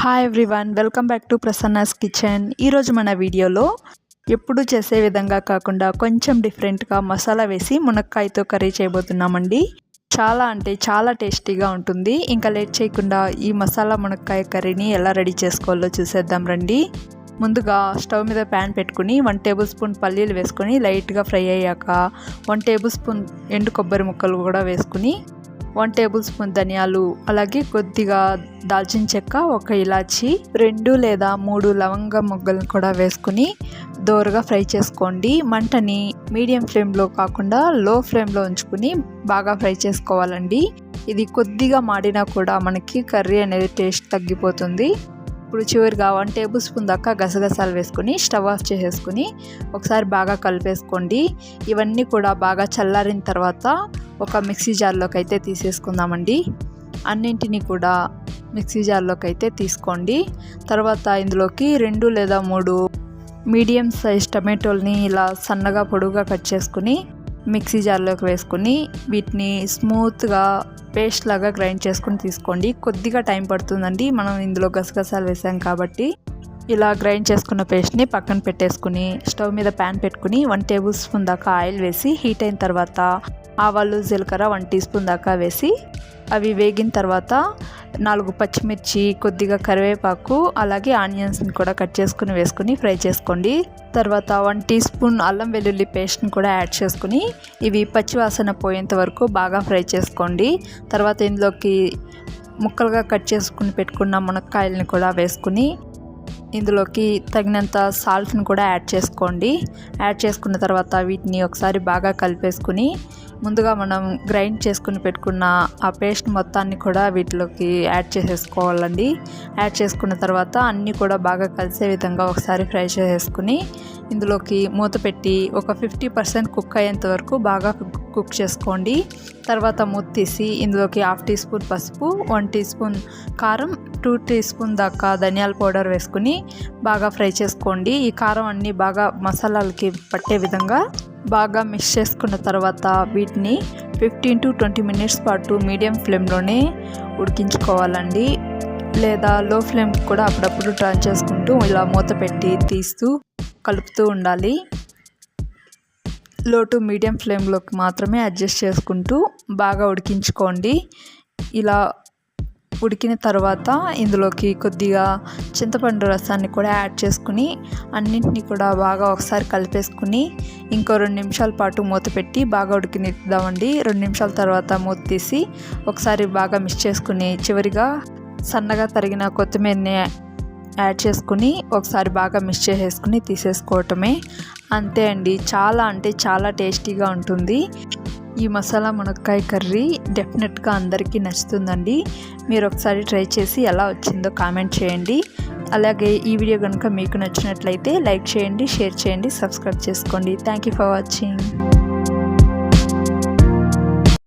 Hi everyone welcome back to Prasanna's kitchen ఈరోజు మన వీడియోలో ఎప్పుడు చేసే విధంగా కాకుండా కొంచెం డిఫరెంట్గా మసాలా వేసి మునక్కాయతో కర్రీ చేయబోతున్నామండి. చాలా అంటే చాలా టేస్టీగా ఉంటుంది. ఇంకా లేట్ చేయకుండా ఈ మసాలా మునక్కాయ కర్రీని ఎలా రెడీ చేసుకోవాలో చూసేద్దాం రండి. ముందుగా స్టవ్ మీద ప్యాన్ పెట్టుకుని వన్ టేబుల్ స్పూన్ పల్లీలు వేసుకొని లైట్గా ఫ్రై అయ్యాక వన్ టేబుల్ స్పూన్ ఎండు కొబ్బరి ముక్కలు కూడా వేసుకుని వన్ టేబుల్ స్పూన్ ధనియాలు అలాగే కొద్దిగా దాల్చిన చెక్క ఒక ఇలాచి రెండు లేదా మూడు లవంగ మొగ్గలను కూడా వేసుకుని దోరగా ఫ్రై చేసుకోండి. మంటని మీడియం ఫ్లేమ్లో కాకుండా లో ఫ్లేమ్లో ఉంచుకుని బాగా ఫ్రై చేసుకోవాలండి. ఇది కొద్దిగా మాడినా కూడా మనకి కర్రీ అనేది టేస్ట్ తగ్గిపోతుంది. ఇప్పుడు చివరిగా వన్ టేబుల్ స్పూన్ దాకా గసగసాలు వేసుకొని స్టవ్ ఆఫ్ చేసేసుకుని ఒకసారి బాగా కలిపేసుకోండి. ఇవన్నీ కూడా బాగా చల్లారిన తర్వాత ఒక మిక్సీ జార్లోకి అయితే తీసేసుకుందామండి. అన్నింటినీ కూడా మిక్సీ జార్లోకి అయితే తీసుకోండి. తర్వాత ఇందులోకి రెండు లేదా మూడు మీడియం సైజ్ టమాటోల్ని ఇలా సన్నగా పొడుగా కట్ చేసుకుని మిక్సీ జార్లోకి వేసుకుని వీటిని స్మూత్గా పేస్ట్ లాగా గ్రైండ్ చేసుకుని తీసుకోండి. కొద్దిగా టైం పడుతుందండి. మనం ఇందులో గసగసాలు వేసాం కాబట్టి ఇలా గ్రైండ్ చేసుకున్న పేస్ట్ని పక్కన పెట్టేసుకుని స్టవ్ మీద ప్యాన్ పెట్టుకుని వన్ టేబుల్ స్పూన్ దాకా ఆయిల్ వేసి హీట్ అయిన తర్వాత ఆవాలు జీలకర్ర వన్ టీ స్పూన్ దాకా వేసి అవి వేగిన తర్వాత నాలుగు పచ్చిమిర్చి కొద్దిగా కరివేపాకు అలాగే ఆనియన్స్ని కూడా కట్ చేసుకుని వేసుకుని ఫ్రై చేసుకోండి. తర్వాత వన్ టీ స్పూన్ అల్లం వెల్లుల్లి పేస్ట్ని కూడా యాడ్ చేసుకుని ఇవి పచ్చివాసన పోయేంత వరకు బాగా ఫ్రై చేసుకోండి. తర్వాత ఇందులోకి ముక్కలుగా కట్ చేసుకుని పెట్టుకున్న మునక్కాయలని కూడా వేసుకుని ఇందులోకి తగినంత సాల్ట్ని కూడా యాడ్ చేసుకోండి. యాడ్ చేసుకున్న తర్వాత వీటిని ఒకసారి బాగా కలిపేసుకుని ముందుగా మనం గ్రైండ్ చేసుకుని పెట్టుకున్న ఆ పేస్ట్ మొత్తాన్ని కూడా వీటిలోకి యాడ్ చేసేసుకోవాలండి. యాడ్ చేసుకున్న తర్వాత అన్నీ కూడా బాగా కలిసే విధంగా ఒకసారి ఫ్రై చేసేసుకుని ఇందులోకి మూత పెట్టి ఒక ఫిఫ్టీ పర్సెంట్ కుక్ అయ్యేంత వరకు బాగా కుక్ చేసుకోండి. తర్వాత మూత తీసి ఇందులోకి హాఫ్ టీ స్పూన్ పసుపు వన్ టీ స్పూన్ కారం టూ టీ స్పూన్ దాకా ధనియాల పౌడర్ వేసుకుని బాగా ఫ్రై చేసుకోండి. ఈ కారం అన్నీ బాగా మసాలాలకి పట్టే విధంగా బాగా మిక్స్ చేసుకున్న తర్వాత వీటిని ఫిఫ్టీన్ టు ట్వంటీ మినిట్స్ పాటు మీడియం ఫ్లేమ్లోనే ఉడికించుకోవాలండి. లేదా లో ఫ్లేమ్ కూడా అప్పుడప్పుడు టర్న్ చేసుకుంటూ ఇలా మూత పెట్టి తీస్తూ కలుపుతూ ఉండాలి. లో టు మీడియం ఫ్లేమ్లోకి మాత్రమే అడ్జస్ట్ చేసుకుంటూ బాగా ఉడికించుకోండి. ఇలా ఉడికిన తర్వాత ఇందులోకి కొద్దిగా చింతపండు రసాన్ని కూడా యాడ్ చేసుకుని అన్నింటినీ కూడా బాగా ఒకసారి కలిపేసుకుని ఇంకో రెండు నిమిషాల పాటు మూత పెట్టి బాగా ఉడికినిద్దామండి. రెండు నిమిషాల తర్వాత మూత తీసి ఒకసారి బాగా మిక్స్ చేసుకుని చివరిగా సన్నగా తరిగిన కొత్తిమీరని యాడ్ చేసుకుని ఒకసారి బాగా మిక్స్ చేసేసుకుని తీసేసుకోవటమే. అంతే అండి. చాలా అంటే చాలా టేస్టీగా ఉంటుంది. ఈ మసాలా మునక్కాయ కర్రీ డెఫినెట్గా అందరికీ నచ్చుతుందండి. మీరు ఒకసారి ట్రై చేసి ఎలా వచ్చిందో కామెంట్ చేయండి. అలాగే ఈ వీడియో కనుక మీకు నచ్చినట్లయితే లైక్ చేయండి షేర్ చేయండి సబ్స్క్రైబ్ చేసుకోండి. Thank you for watching.